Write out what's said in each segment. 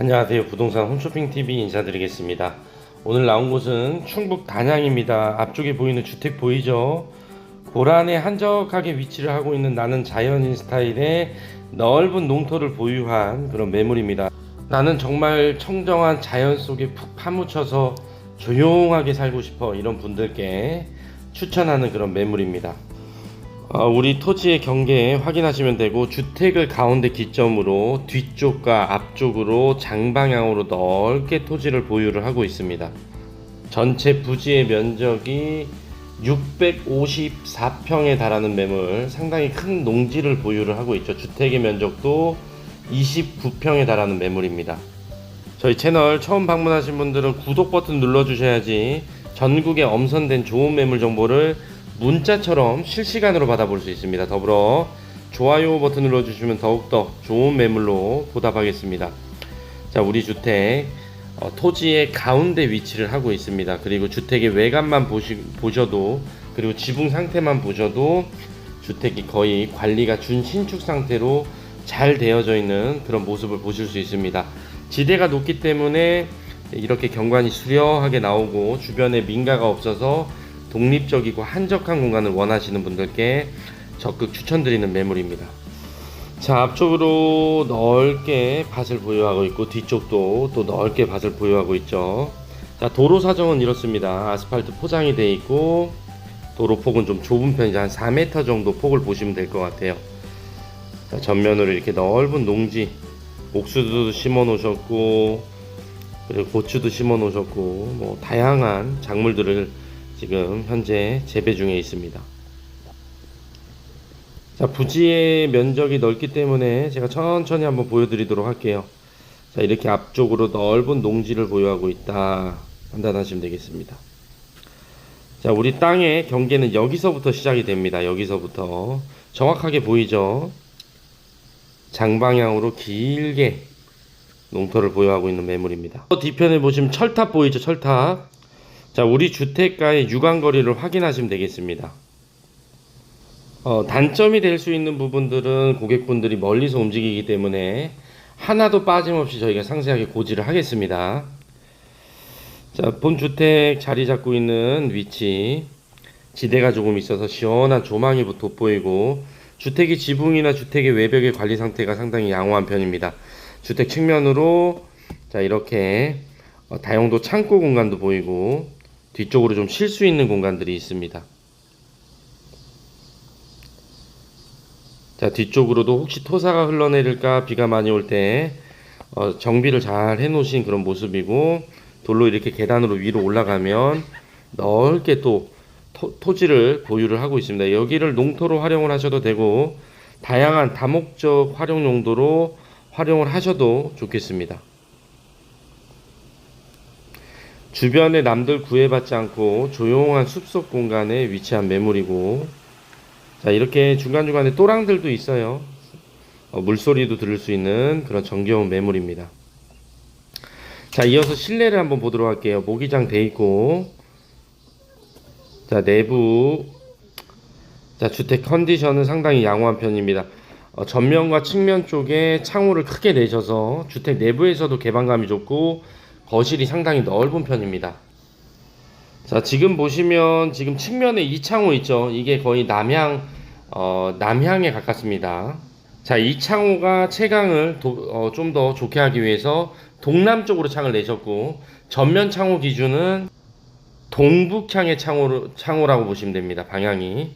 안녕하세요. 부동산 홈쇼핑TV 인사드리겠습니다. 오늘 나온 곳은 충북 단양입니다. 앞쪽에 보이는 주택 보이죠? 고란에 한적하게 위치를 하고 있는 나는 자연인 스타일의 넓은 농토를 보유한 그런 매물입니다. 나는 정말 청정한 자연 속에 푹 파묻혀서 조용하게 살고 싶어 이런 분들께 추천하는 그런 매물입니다. 어, 우리 토지의 경계 확인하시면 되고 주택을 가운데 기점으로 뒤쪽과 앞쪽으로 장방향으로 넓게 토지를 보유를 하고 있습니다. 전체 부지의 면적이 654평에 달하는 매물 상당히 큰 농지를 보유를 하고 있죠. 주택의 면적도 29평에 달하는 매물입니다. 저희 채널 처음 방문하신 분들은 구독 버튼 눌러주셔야지 전국의 엄선된 좋은 매물 정보를 문자처럼 실시간으로 받아볼 수 있습니다. 더불어 좋아요 버튼 눌러주시면 더욱더 좋은 매물로 보답하겠습니다. 자, 우리 주택 어, 토지의 가운데 위치를 하고 있습니다. 그리고 주택의 외관만 보시, 보셔도 그리고 지붕 상태만 보셔도 주택이 거의 관리가 준신축 상태로 잘 되어져 있는 그런 모습을 보실 수 있습니다. 지대가 높기 때문에 이렇게 경관이 수려하게 나오고 주변에 민가가 없어서 독립적이고 한적한 공간을 원하시는 분들께 적극 추천드리는 매물입니다. 자, 앞쪽으로 넓게 밭을 보유하고 있고 뒤쪽도 또 넓게 밭을 보유하고 있죠. 자, 도로 사정은 이렇습니다. 아스팔트 포장이 되어 있고 도로 폭은 좀 좁은 편이죠. 한 4m 정도 폭을 보시면 될 것 같아요. 자, 전면으로 이렇게 넓은 농지 옥수수도 심어 놓으셨고 그리고 고추도 심어 놓으셨고 뭐 다양한 작물들을 지금 현재 재배 중에 있습니다. 자, 부지의 면적이 넓기 때문에 제가 천천히 한번 보여드리도록 할게요. 자, 이렇게 앞쪽으로 넓은 농지를 보유하고 있다. 판단하시면 되겠습니다. 자, 우리 땅의 경계는 여기서부터 시작이 됩니다. 여기서부터. 정확하게 보이죠? 장방향으로 길게 농토를 보유하고 있는 매물입니다. 뒤편에 보시면 철탑 보이죠? 철탑. 자, 우리 주택가의 유관거리를 확인하시면 되겠습니다. 어, 단점이 될 수 있는 부분들은 고객분들이 멀리서 움직이기 때문에 하나도 빠짐없이 저희가 상세하게 고지를 하겠습니다. 자, 본 주택 자리 잡고 있는 위치. 지대가 조금 있어서 시원한 조망이 돋보이고 주택의 지붕이나 주택의 외벽의 관리 상태가 상당히 양호한 편입니다. 주택 측면으로 자 이렇게 어, 다용도 창고 공간도 보이고 뒤쪽으로 좀 쉴 수 있는 공간들이 있습니다. 자 뒤쪽으로도 혹시 토사가 흘러내릴까 비가 많이 올때 어, 정비를 잘 해놓으신 그런 모습이고 돌로 이렇게 계단으로 위로 올라가면 넓게 또 토, 지를 보유를 하고 있습니다. 여기를 농토로 활용을 하셔도 되고 다양한 다목적 활용 용도로 활용을 하셔도 좋겠습니다. 주변에 남들 구애받지 않고 조용한 숲속 공간에 위치한 매물이고 자 이렇게 중간중간에 또랑들도 있어요. 어, 물소리도 들을 수 있는 그런 정겨운 매물입니다. 자 이어서 실내를 한번 보도록 할게요. 모기장 돼 있고 자 내부 자 주택 컨디션은 상당히 양호한 편입니다. 어, 전면과 측면 쪽에 창호를 크게 내셔서 주택 내부에서도 개방감이 좋고 거실이 상당히 넓은 편입니다. 자, 지금 보시면 지금 측면에 이 창호 있죠. 이게 거의 남향 어, 남향에 가깝습니다. 자, 이 창호가 채광을 어, 좀 더 좋게 하기 위해서 동남쪽으로 창을 내셨고 전면 창호 기준은 동북향의 창호로, 창호라고 보시면 됩니다. 방향이.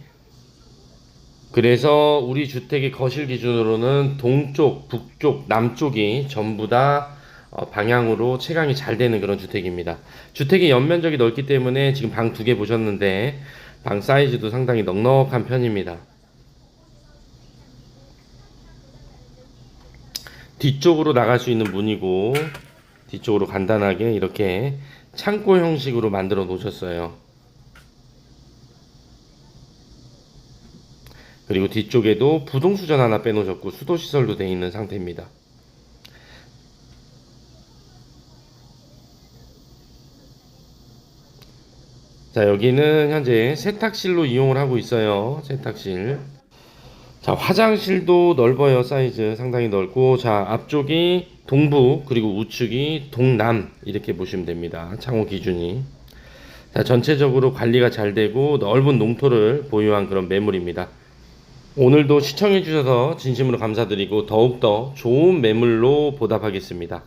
그래서 우리 주택의 거실 기준으로는 동쪽, 북쪽, 남쪽이 전부 다 어, 방향으로 채광이 잘 되는 그런 주택입니다. 주택의 연면적이 넓기 때문에 지금 방 두 개 보셨는데 방 사이즈도 상당히 넉넉한 편입니다. 뒤쪽으로 나갈 수 있는 문이고 뒤쪽으로 간단하게 이렇게 창고 형식으로 만들어 놓으셨어요. 그리고 뒤쪽에도 부동수전 하나 빼놓으셨고 수도시설도 되어 있는 상태입니다. 자 여기는 현재 세탁실로 이용을 하고 있어요 세탁실 자 자, 화장실도 넓어요. 사이즈 상당히 넓고 자, 앞쪽이 동부 그리고 우측이 동남 이렇게 보시면 됩니다. 창호 기준이. 자, 전체적으로 관리가 잘 되고 넓은 농토를 보유한 그런 매물입니다. 오늘도 시청해 주셔서 진심으로 감사드리고 더욱더 좋은 매물로 보답하겠습니다.